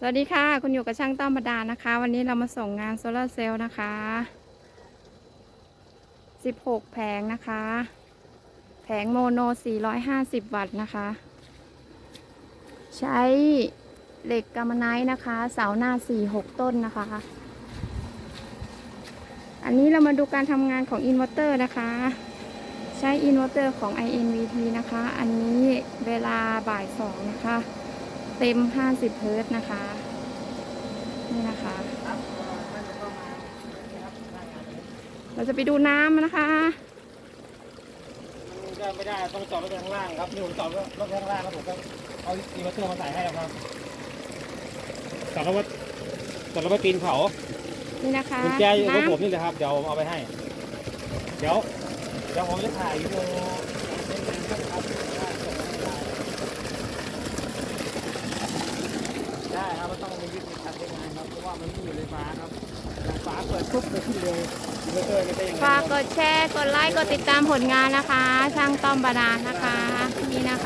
สวัสดีค่ะ คุณอยู่กับช่างต้อมบดานะคะ วันนี้เรามาส่งงานโซลาร์เซลล์นะคะ 16 แผงนะคะ แผงโมโน 450 วัตต์นะคะ ใช้เหล็กกำมไนท์นะคะ เสาหน้า 4-6 ต้นนะคะ อันนี้เรามาดูการทำงานของอินเวอร์เตอร์นะคะ ใช้อินเวอร์เตอร์ของ INVT นะคะ อันนี้เวลาบ่ายสองนะคะ เต็ม 50 เฮิรตซ์นะคะ นี่นะคะ เราจะไปดูน้ำนะคะมันก็ไม่ได้ต้องจอดรถไปข้างล่างครับนี่ผมจอดรถไปข้างล่างแล้วผมก็เอาอินเวอร์เตอร์มาใส่ให้แล้วครับจอดรถไว้จอดรถไว้ปีนเขานี่นะคะกุญแจอยู่กับน้ำผมนี่แหละครับเดี๋ยวเอาไปให้ เดี๋ยวเดี๋ยวผมจะถ่ายวิดีโอเล่นๆนะครับว่าส่งให้ได้ได้ ครับมันต้องมีวิธีการใช้งานครับเพราะว่ามันไม่อยู่ในฟ้าครับฟ้าเปิดปุ๊บจะขึ้นเลยอินเวอร์เตอร์จะได้ยังไงฝากกดแชร์ กดไลค์ กดติดตามผลงานนะคะ ช่างต้อมบาดาลนะคะ นี่นะคะ